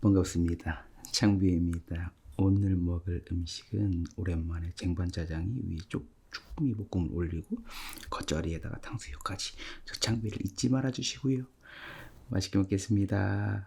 반갑습니다. 창비입니다. 오늘 먹을 음식은 오랜만에 쟁반짜장이 위에 쪽 쭈꾸미 볶음을 올리고 겉절이에다가 탕수육까지 저 창비를 잊지 말아 주시고요. 맛있게 먹겠습니다.